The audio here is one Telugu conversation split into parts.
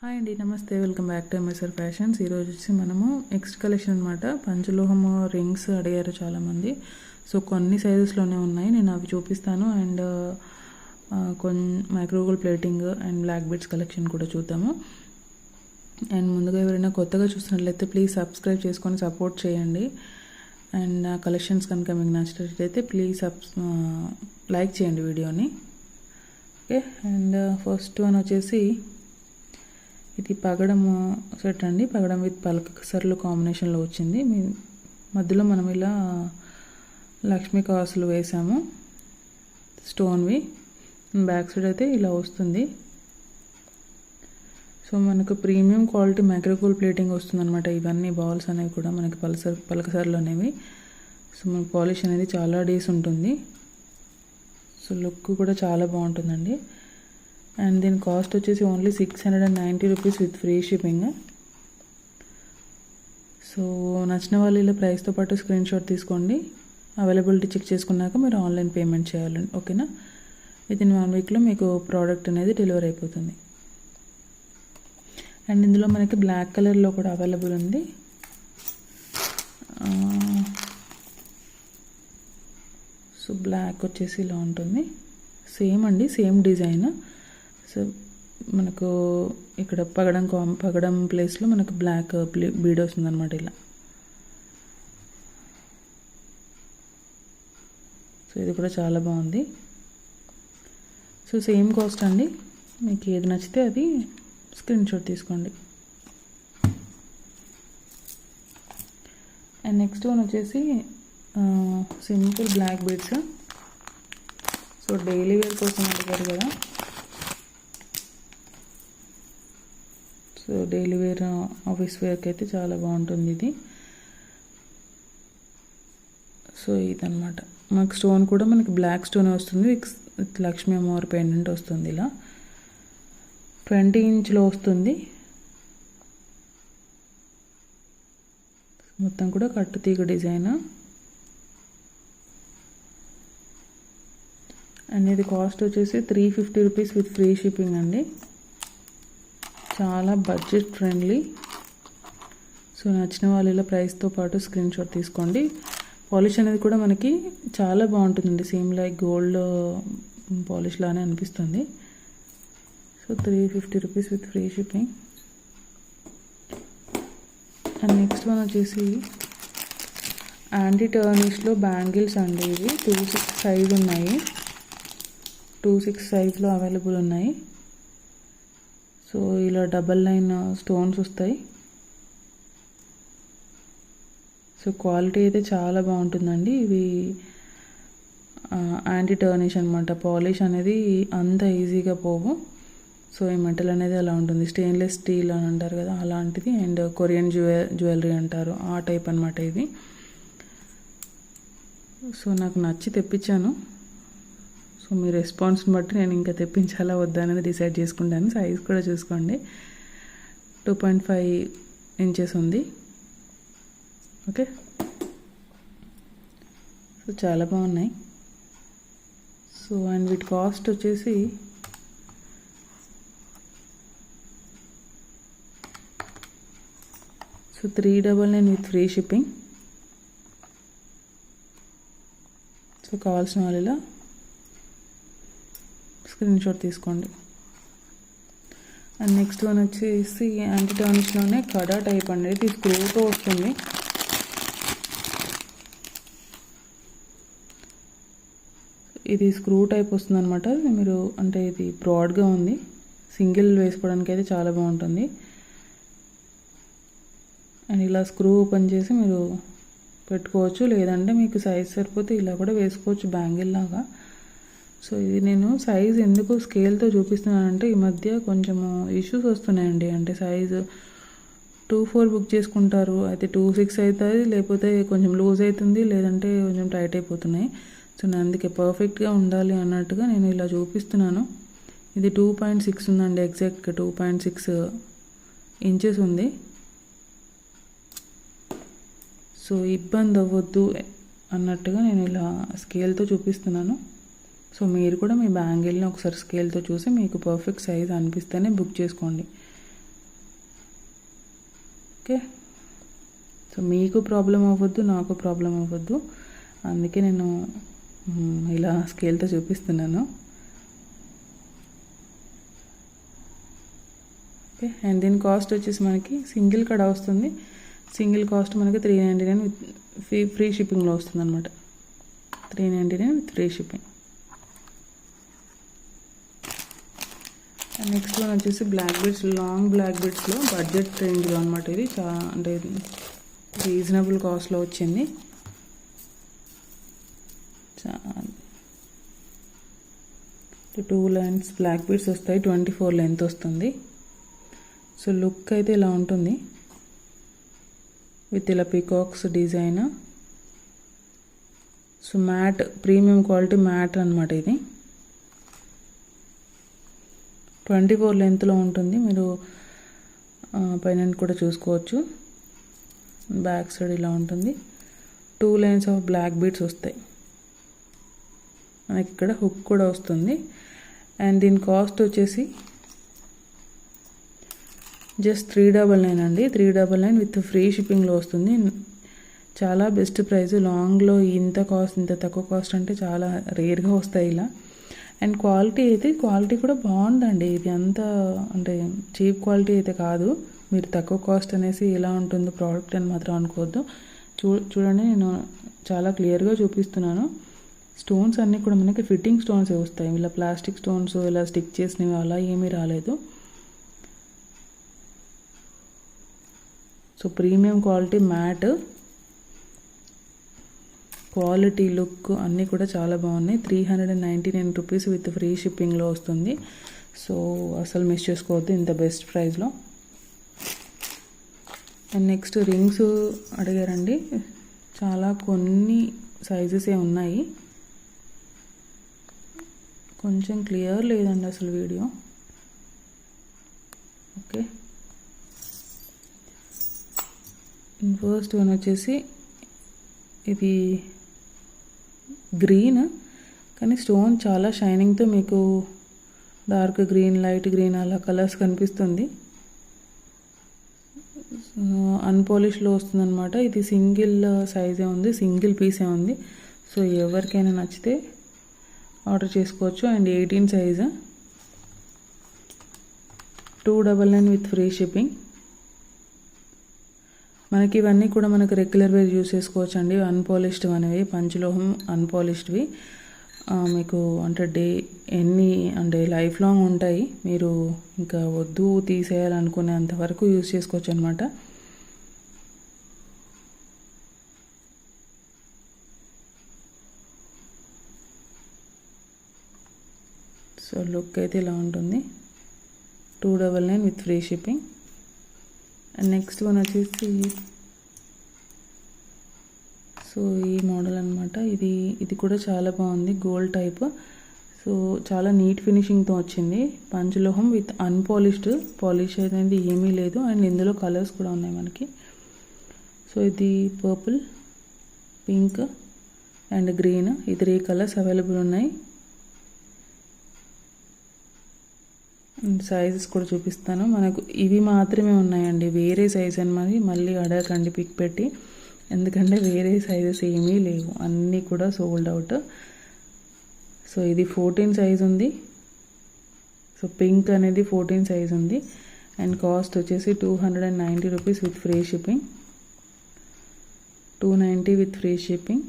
హాయ్ అండి నమస్తే. Welcome back to MSR fashions ఈరోజు వచ్చి మనము నెక్స్ట్ కలెక్షన్ అనమాట పంచలోహం రింగ్స్ అడిగారు చాలామంది. సో కొన్ని సైజెస్లోనే ఉన్నాయి. నేను అవి చూపిస్తాను. అండ్ కొన్ని micro gold plating and black beads collection కూడా చూద్దాము. అండ్ ముందుగా ఎవరైనా కొత్తగా చూసినట్లయితే ప్లీజ్ సబ్స్క్రైబ్ చేసుకొని సపోర్ట్ చేయండి. అండ్ నా కలెక్షన్స్ కనుక మీకు నచ్చినట్లయితే ప్లీజ్ సబ్ లైక్ చేయండి వీడియోని. ఓకే అండ్ ఫస్ట్ వన్ వచ్చేసి ఇది పగడము సెట్ అండి. పగడం విత్ పలక సర్లు కాంబినేషన్లో వచ్చింది. మీ మధ్యలో మనం ఇలా లక్ష్మీ కాసులు వేసాము. స్టోన్వి బ్యాక్ సైడ్ అయితే ఇలా వస్తుంది. సో మనకు ప్రీమియం క్వాలిటీ మైక్రోకూల్ ప్లేటింగ్ వస్తుందన్నమాట. ఇవన్నీ బాల్స్ అనేవి కూడా మనకి పలసర్ పలకసర్లు అనేవి. సో మన పాలిష్ అనేది చాలా డేస్ ఉంటుంది. సో లుక్ కూడా చాలా బాగుంటుందండి. అండ్ దీని కాస్ట్ వచ్చేసి only six hundred and ninety rupees with free shipping so నచ్చిన వాళ్ళు ఇలా ప్రైస్తో పాటు స్క్రీన్ షాట్ తీసుకోండి. అవైలబిలిటీ చెక్ చేసుకున్నాక మీరు ఆన్లైన్ పేమెంట్ చేయాలండి ఓకేనా విత్ ఇన్ వన్ వీక్లో మీకు ప్రోడక్ట్ అనేది డెలివరీ అయిపోతుంది. అండ్ ఇందులో మనకి బ్లాక్ కలర్లో కూడా అవైలబుల్ ఉంది. Uh, సో బ్లాక్ వచ్చేసి ఇలా ఉంటుంది. సేమ్ అండి సేమ్ డిజైన్ సో మనకు ఇక్కడ పగడం కామ్ పగడం ప్లేస్లో మనకు బ్లాక్ బీడ్ వస్తుంది అనమాట ఇలా. సో ఇది కూడా చాలా బాగుంది. సో సేమ్ కాస్ట్ అండి. మీకు ఏది నచ్చితే అది స్క్రీన్ షాట్ తీసుకోండి. అండ్ నెక్స్ట్ వన్ వచ్చేసి simple black beads so daily wear కోసం అడిగారు కదా. సో డైలీ వేర్ ఆఫీస్ వేర్కి అయితే చాలా బాగుంటుంది ఇది. సో ఇదనమాట మనకు స్టోన్ కూడా మనకి బ్లాక్ స్టోన్ వస్తుంది. విత్ లక్ష్మీ అమ్మవారి పెండెంట్ వస్తుంది ఇలా. ట్వంటీ ఇంచ్లో వస్తుంది. మొత్తం కూడా కట్టు తీగ డిజైన్. అండ్ ఇది కాస్ట్ వచ్చేసి three fifty rupees with free shipping అండి. చాలా బడ్జెట్ ఫ్రెండ్లీ సో నచ్చిన వాళ్ళు ఇలా ప్రైస్తో పాటు స్క్రీన్ షాట్ తీసుకోండి. పాలిష్ అనేది కూడా మనకి చాలా బాగుంటుందండి. సేమ్ లైక్ గోల్డ్ పాలిష్ లానే అనిపిస్తుంది. So three fifty rupees with free shipping and next one వచ్చేసి యాంటీ టర్నిష్లో బ్యాంగిల్స్ అండి ఇవి. టూ సిక్స్ సైజ్ ఉన్నాయి. టూ సిక్స్ సైజ్లో అవైలబుల్ ఉన్నాయి. సో ఇలా డబల్ లైన్ స్టోన్స్ వస్తాయి. సో క్వాలిటీ అయితే చాలా బాగుంటుందండి. ఇవి యాంటీ టర్నిష్ అనమాట పాలిష్ అనేది అంత ఈజీగా పోవు. సో ఈ మెటల్ అనేది అలా ఉంటుంది. స్టెయిన్లెస్ స్టీల్ అని అంటారు కదా అలాంటిది. అండ్ కొరియన్ జ్యువె జ్యువెలరీ అంటారు. ఆ టైప్ అనమాట ఇది. సో నాకు నచ్చి తెప్పించాను. సో మీ రెస్పాన్స్ని బట్టి నేను ఇంకా తెప్పించాలా వద్దా అనేది డిసైడ్ చేసుకుంటాను. సైజ్ కూడా చూసుకోండి. టూ పాయింట్ ఫైవ్ ఇంచెస్ ఉంది. ఓకే సో చాలా బాగున్నాయి. సో అండ్ వీటి కాస్ట్ వచ్చేసి so three double nine with free shipping so కావాల్సిన వాళ్ళు ఇలా స్క్రీన్ షాట్ తీసుకోండి. అండ్ నెక్స్ట్ వన్ వచ్చేసి యాంటీటానిక్లోనే కడా టైప్ అండి ఇది స్క్రూతో వస్తుంది. ఇది స్క్రూ టైప్ వస్తుంది అనమాట మీరు అంటే ఇది బ్రాడ్గా ఉంది. సింగిల్ వేసుకోవడానికి అయితే చాలా బాగుంటుంది. అండ్ ఇలా స్క్రూ ఓపెన్ చేసి మీరు పెట్టుకోవచ్చు. లేదంటే మీకు సైజ్ సరిపోతే ఇలా కూడా వేసుకోవచ్చు బ్యాంగిల్ లాగా. సో ఇది నేను సైజ్ ఎందుకు స్కేల్తో చూపిస్తున్నానంటే ఈ మధ్య కొంచెము ఇష్యూస్ వస్తున్నాయండి. అంటే సైజు టూ ఫోర్ బుక్ చేసుకుంటారు. అయితే టూ సిక్స్ అవుతుంది లేకపోతే కొంచెం లూజ్ అవుతుంది లేదంటే కొంచెం టైట్ అయిపోతున్నాయి. సో నేను అందుకే పర్ఫెక్ట్గా ఉండాలి అన్నట్టుగా నేను ఇలా చూపిస్తున్నాను. ఇది టూ పాయింట్ సిక్స్ ఉందండి ఎగ్జాక్ట్గా టూ పాయింట్ సిక్స్ ఇంచెస్ ఉంది. సో ఇబ్బంది అవ్వద్దు అన్నట్టుగా నేను ఇలా స్కేల్తో చూపిస్తున్నాను. సో మీరు కూడా మీ బ్యాంగిల్ని ఒకసారి స్కేల్తో చూసి మీకు పర్ఫెక్ట్ సైజ్ అనిపిస్తేనే బుక్ చేసుకోండి. ఓకే సో మీకు ప్రాబ్లం అవ్వద్దు నాకు ప్రాబ్లం అవ్వద్దు. అందుకే నేను ఇలా స్కేల్తో చూపిస్తున్నాను. ఓకే అండ్ దీని కాస్ట్ వచ్చేసి మనకి సింగిల్ కడ వస్తుంది. సింగిల్ కాస్ట్ మనకి three ninety nine with free free షిప్పింగ్లో వస్తుంది అనమాట three ninety nine with free shipping next one వచ్చేసి బ్లాక్ బెడ్స్ లాంగ్ బ్లాక్ బెడ్స్లో బడ్జెట్ రేంజ్లో అనమాట ఇది. చా అంటే రీజనబుల్ కాస్ట్లో వచ్చింది. టూ లైన్స్ బ్లాక్ బీడ్స్ వస్తాయి ట్వంటీ ఫోర్ లెంత్ వస్తుంది. సో లుక్ అయితే ఇలా ఉంటుంది. విత్ ఇలా peacocks design so matte premium quality matte అనమాట ఇది. ట్వంటీ ఫోర్ లెంత్లో ఉంటుంది. మీరు పైన కూడా చూసుకోవచ్చు. బ్యాక్ సైడ్ ఇలా ఉంటుంది. Two lines of black beads వస్తాయి. మనకి ఇక్కడ హుక్ కూడా వస్తుంది. అండ్ దీని కాస్ట్ వచ్చేసి జస్ట్ త్రీ డబల్ నైన్ అండి. Three double nine with free షిప్పింగ్లో వస్తుంది. చాలా బెస్ట్ ప్రైస్. లాంగ్లో ఇంత కాస్ట్ ఇంత తక్కువ కాస్ట్ అంటే చాలా రేర్గా వస్తాయి ఇలా. అండ్ క్వాలిటీ అయితే క్వాలిటీ కూడా బాగుందండి. ఇది అంత అంటే చీప్ క్వాలిటీ అయితే కాదు. మీరు తక్కువ కాస్ట్ అనేసి ఎలా ఉంటుందో ప్రోడక్ట్ అని మాత్రం అనుకోవద్దు. చూ చూడండి నేను చాలా క్లియర్గా చూపిస్తున్నాను. స్టోన్స్ అన్నీ కూడా మనకి ఫిట్టింగ్ స్టోన్స్ వస్తాయి. ఇలా ప్లాస్టిక్ స్టోన్స్ ఇలా స్టిక్ చేసినవి అలా ఏమీ రాలేదు. So premium quality matte quality look అన్నీ కూడా చాలా బాగున్నాయి. Three hundred and ninety nine rupees with free షిప్పింగ్లో వస్తుంది. సో అసలు మిస్ చేసుకోవద్దు ఇంత బెస్ట్ ప్రైస్లో. అండ్ నెక్స్ట్ రింగ్స్ అడిగారండి. చాలా కొన్ని సైజెసే ఉన్నాయి. కొంచెం క్లియర్ లేదండి అసలు వీడియో. ఓకే. ఫస్ట్ వన్ వచ్చేసి ఇది గ్రీన్ కానీ స్టోన్ చాలా షైనింగ్తో మీకు డార్క్ గ్రీన్ లైట్ గ్రీన్ అలా కలర్స్ కనిపిస్తుంది. అన్పాలిష్లో వస్తుందన్నమాట. ఇది సింగిల్ సైజే ఉంది సింగిల్ పీసే ఉంది. సో ఎవరికైనా నచ్చితే ఆర్డర్ చేసుకోవచ్చు. And eighteen size. Two double nine with free shipping. మనకి ఇవన్నీ కూడా మనకు రెగ్యులర్ వేర్ యూస్ చేసుకోవచ్చు అండి అన్పాలిష్డ్ అనేవి పంచలోహం అన్పాలిష్డ్వి మీకు అంటే డే ఎన్ని అంటే లైఫ్ లాంగ్ ఉంటాయి. మీరు ఇంకా వద్దు తీసేయాలనుకునేంత వరకు యూస్ చేసుకోవచ్చు అనమాట సో లుక్ అయితే ఇలా ఉంటుంది. Two double nine with free shipping next one వచ్చేసి సో ఈ మోడల్ అనమాట ఇది ఇది కూడా చాలా బాగుంది గోల్డ్ టైప్. సో చాలా నీట్ ఫినిషింగ్తో వచ్చింది. పంచలోహం విత్ అన్పాలిష్డ్ పాలిష్ అనేది ఏమీ లేదు. అండ్ ఇందులో కలర్స్ కూడా ఉన్నాయి మనకి. సో ఇది పర్పుల్ పింక్ అండ్ గ్రీన్. ఈ త్రీ కలర్స్ అవైలబుల్ ఉన్నాయి. సైజెస్ కూడా చూపిస్తాను. మనకు ఇవి మాత్రమే ఉన్నాయండి. వేరే సైజ్ మరి మళ్ళీ అడగకండి పిక్ పెట్టి. ఎందుకంటే వేరే సైజెస్ ఏమీ లేవు. అన్నీ కూడా సోల్డ్ అవుట్ సో ఇది ఫోర్టీన్ సైజ్ ఉంది. సో పింక్ అనేది ఫోర్టీన్ సైజ్ ఉంది. అండ్ కాస్ట్ వచ్చేసి two hundred and ninety rupees with free shipping two ninety with free shipping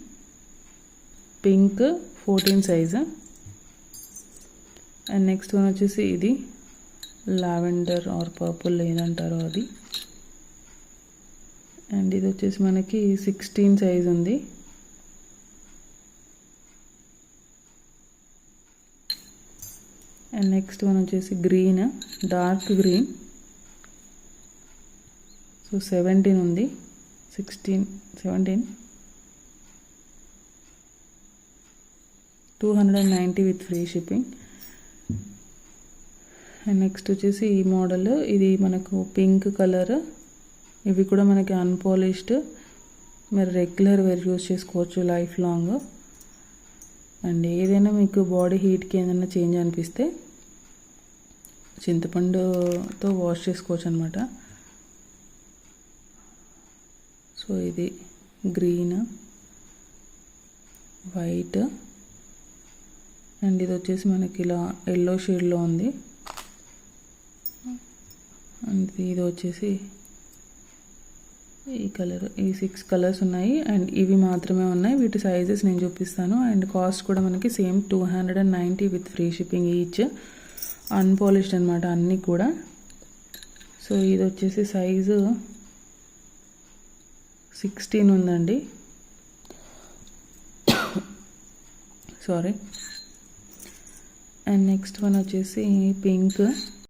pink fourteen size and next one వచ్చేసి ఇది. లావెండర్ ఆర్ పర్పుల్ ఏదంటారో అది. అండ్ ఇది వచ్చేసి మనకి సిక్స్టీన్ సైజ్ ఉంది. అండ్ నెక్స్ట్ వన్ వచ్చేసి green dark green so seventeen ఉంది. Sixteen seventeen two hundred and ninety with free shipping and next వచ్చేసి ఈ మోడల్. ఇది మనకు పింక్ కలర్. ఇవి కూడా మనకి అన్పాలిష్డ్. మీరు రెగ్యులర్ వేర్ యూస్ చేసుకోవచ్చు లైఫ్ లాంగ్. అండ్ ఏదైనా మీకు బాడీ హీట్కి ఏదైనా చేంజ్ అనిపిస్తే చింతపండుతో వాష్ చేసుకోవచ్చు అనమాట సో ఇది గ్రీన్ వైట్. అండ్ ఇది వచ్చేసి మనకి ఇలా ఎల్లో షేడ్లో ఉంది. ఇది వచ్చేసి ఈ కలర్ ఈ సిక్స్ కలర్స్ ఉన్నాయి. అండ్ ఇవి మాత్రమే ఉన్నాయి. వీటి సైజెస్ నేను చూపిస్తాను. అండ్ కాస్ట్ కూడా మనకి same two hundred and ninety with free shipping each unpolished అనమాట అన్నీ కూడా. సో ఇది వచ్చేసి సైజు సిక్స్టీన్ ఉందండి. సారీ అండ్ నెక్స్ట్ వన్ వచ్చేసి పింక్